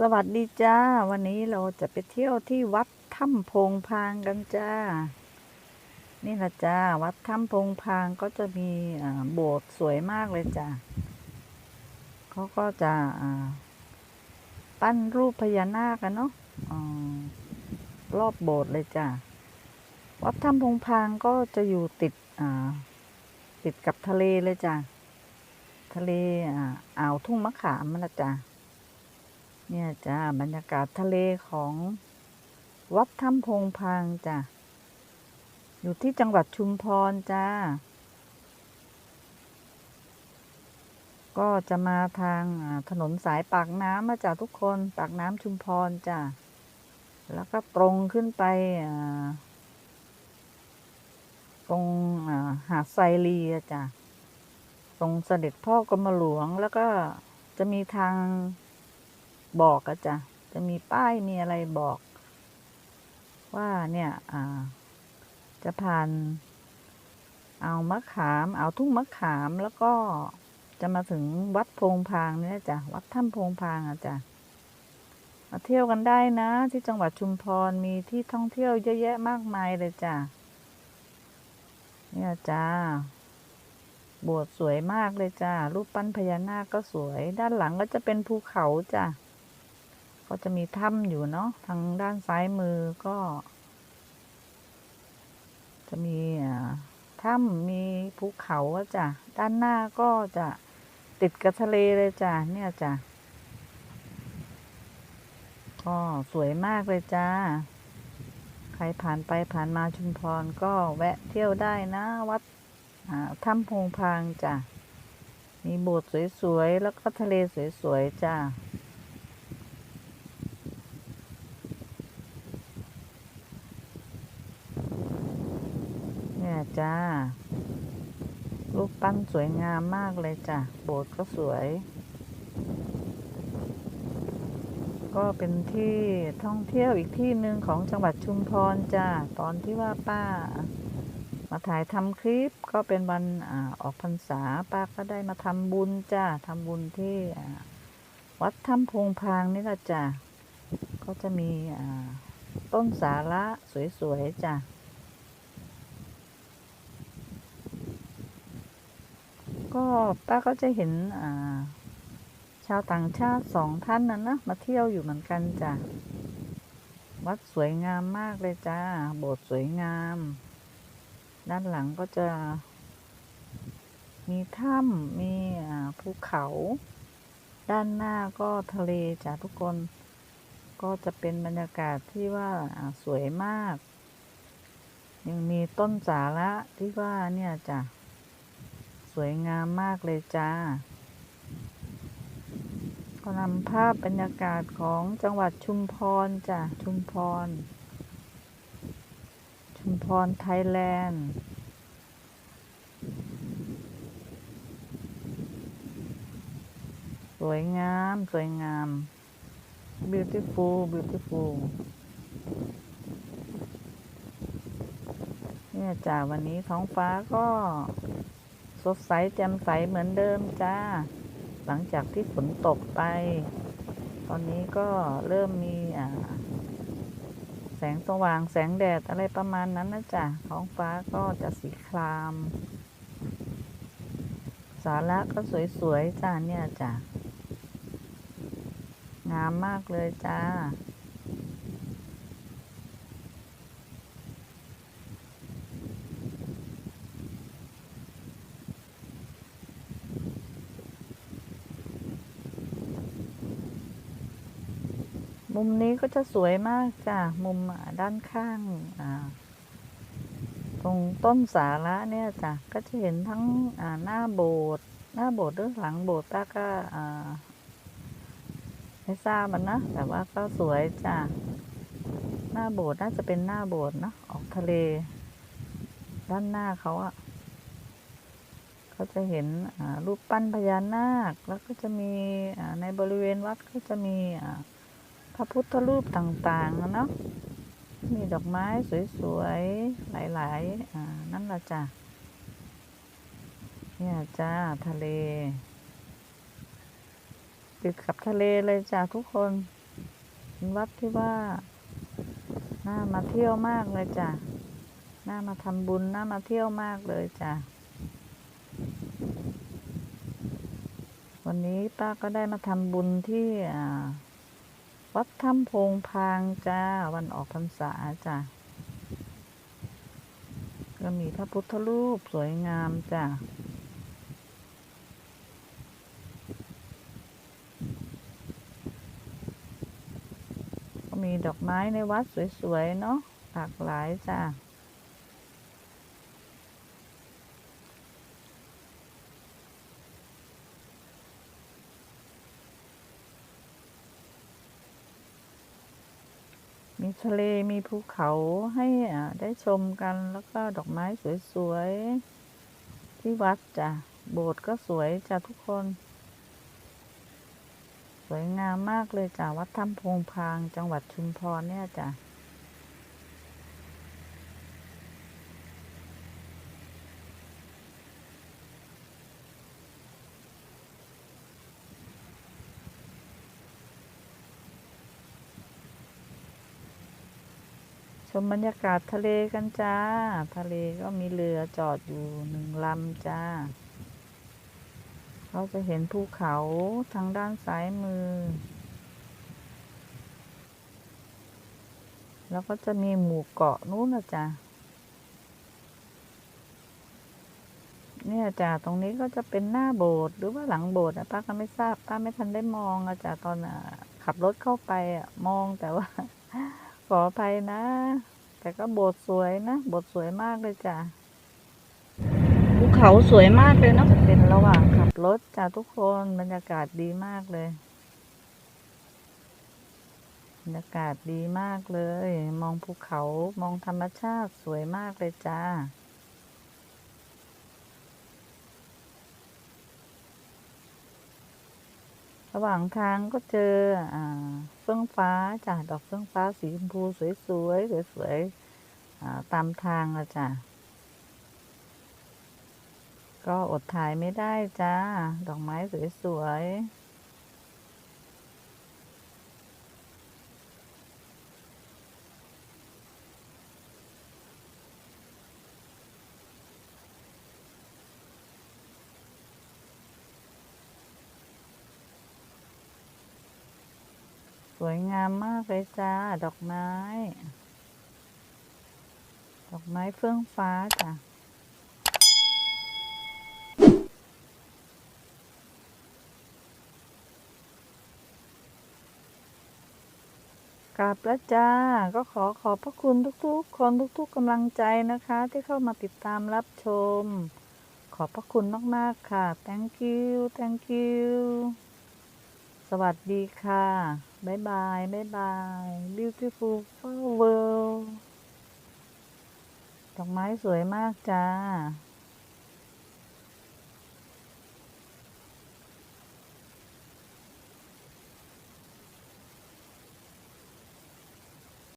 สวัสดีจ้า วันนี้เราจะไปเที่ยวที่วัดถ้ำพงพางกันจ้า นี่แหละจ้า วัดถ้ำพงพางก็จะมีโบสถ์สวยมากเลยจ้าเขาก็จะปั้นรูปพญานาคกันเนาะรอบโบสถ์เลยจ้าวัดถ้ำพงพางก็จะอยู่ติดติดกับทะเลเลยจ้าทะเลอ่าวทุ่งมะขามนะจ้า เนี่ยจ้าบรรยากาศทะเลของวัดถ้ำพงพางจ้ะ อยู่ที่จังหวัดชุมพรจ้า ก็จะมาทางถนนสายปากน้ำมาจากทุกคนปากน้ำชุมพรจ้ะ แล้วก็ตรงขึ้นไปตรงหาดไซรีจ้ะ ตรงเสด็จพ่อกรมหลวงแล้วก็จะมีทาง บอกอะจ้ะจะมีป้ายมีอะไรบอก ว่าเนี่ยจะผ่าน เอามะขาม เอาทุ่งมะขามแล้วก็จะมาถึงวัดโพงพางนี่ยจ้ะวัดถ้ำโพงพางอะจ้ะมาเที่ยวกันได้นะ ที่จังหวัดชุมพรมีที่ท่องเที่ยวเยอะแยะมากมายเลยจ้ะเนี่ยจ้าโบสถ์สวยมากเลยจ้ารูปปั้นพญานาคก็สวย ด้านหลังก็จะเป็นภูเขาจ้ะ ก็จะมีถ้ำอยู่เนาะทางด้านซ้ายมือก็ จะมีอ่าถ้ำมีภูเขาจ้ะด้านหน้าก็จะติดกับทะเลเลยจ้ะเนี่ยจ้ะก็สวยมากเลยจ้า ใครผ่านไปผ่านมาชุมพรก็แวะเที่ยวได้นะวัดอ่าถ้ำพงพางจ้ะ มีโบสถ์สวยๆ แล้วก็ทะเลสวยๆ จ้า เนี่ย จ้า รูปปั้นสวยงามมากเลยจ้ะ โบสถ์ก็สวย ก็เป็นที่ท่องเที่ยวอีกที่หนึ่งของจังหวัดชุมพรจ้า ตอนที่ว่าป้า มาถ่ายทำคลิปก็เป็นวันอออกพรรษาป้าก็ได้มาทำบุญจ้าทำบุญที่วัดถ้ำพงพางนี่ละจ้าก็จะมีต้นสาระสวยๆจ้า ก็ป้าก็จะเห็นอ่า ชาวต่างชาติสองท่านนะนนะมาเที่ยวอยู่เหมือนกันจ้ะวัดสวยงามมากเลยจ้า โบสถ์สวยงาม ด้านหลังก็จะ มีถ้ำมีภูเขา ด้านหน้าก็ทะเลจ้ะทุกคน ก็จะเป็นบรรยากาศที่ว่าอ่าสวยมาก ยังมีต้นสาระที่ว่าเนี่ยจ้ะ สวยงามมากเลยจ้าก็นำภาพบรรยากาศของจังหวัดชุมพรจ้ะชุมพร ชุมพรไทยแลนด์สวยงาม สวยงาม beautiful beautiful เนี่ยจ้าวันนี้ท้องฟ้าก็ สดใสแจ่มใสเหมือนเดิมจ้า หลังจากที่ฝนตกไป ตอนนี้ก็เริ่มมีแสงสว่างแสงแดดอะไรประมาณนั้นนะจ๊ะท้องฟ้าก็จะสีคราม สาระก็สวย ๆ จ้าเนี่ยจ้ะงามมากเลยจ้า มุมนี้ก็จะสวยมากจ้ะมุมด้านข้างตรงต้นสาระเนี่ยจ้ะก็จะเห็นทั้งหน้าโบสถ์หน้าโบสถ์หรือหลังโบสถ์ป้าก็าไม่ทราบมันนะแต่ว่าก็สวยจ้ะหน้าโบสถ์น่าจะเป็นหน้าโบสถ์เนะออกทะเล ด้านหน้าเขาอะเขาจะเห็นรูปปั้นพญานาค แล้วก็จะมีในบริเวณวัดก็จะมี พระพุทธรูปต่างๆเนาะมีดอกไม้สวยๆ หลายๆอ่านั่นละจ้ะเนี่ยจ้าทะเลติดกับทะเลเลยจ้ะทุกคนเป็นวัดที่ว่าน่ามาเที่ยวมากเลยจ้ะน่ามาทำบุญน่ามาเที่ยวมากเลยจ้ะวันนี้ป้าก็ได้มาทำบุญที่อ่า วัดถ้ำพงพางจ้า วันออกพรรษาจ้ะก็มีพระพุทธรูปสวยงามจ้ะก็มีดอกไม้ในวัดสวยๆ เนาะหลากหลายจ้ะ มีทะเลมีภูเขาให้ได้ชมกันแล้วก็ดอกไม้สวยๆ ที่วัดจ้ะ โบสถ์ก็สวยจ้ะทุกคน สวยงามมากเลยจ้ะ วัดถ้ำพงพางจังหวัดชุมพรเนี่ยจ้ะ มบรรยากาศทะเลกันจ้า ทะเลก็มีเรือจอดอยู่หนึ่งลำจ้า เราจะเห็นภูเขาทางด้านซ้ายมือ แล้วก็จะมีหมู่เกาะนู้นนะจ้ะเนี่ยจ้ะตรงนี้ก็จะเป็นหน้าโบสถ์หรือว่าหลังโบสถ์อะป้าก็ไม่ทราบป้าไม่ทันได้มองอะจ้ะตอนขับรถเข้าไปอะมองแต่ว่า ขออภัยนะ แต่ก็โบสถ์สวยนะโบสถ์สวยมากเลยจ้ะภูเขาสวยมากเลยเนาะเป็นระหว่างขับรถจ้ะทุกคนบรรยากาศดีมากเลยบรรยากาศดีมากเลย มองภูเขามองธรรมชาติสวยมากเลยจ้า ระหว่างทางก็เจออเฟื่องฟ้าจ้ะดอกเฟื่องฟ้าสีชมพูสวยๆสวยๆตามทางอะจ้ะก็อดถ่ายไม่ได้จ้า ดอกไม้สวยๆ สวยงามมากเลยจ้า ดอกไม้ ดอกไม้เฟื่องฟ้าจ้ะกราบแล้วจ้า ก็ขอขอบพระคุณทุกๆ คนทุกๆกำลังใจนะคะ ที่เข้ามาติดตามรับชม ขอบพระคุณมากๆค่ะ thank you thank you สวัสดีค่ะ บายบายบายบาย beautiful flower ดอกไม้สวยมากจ้า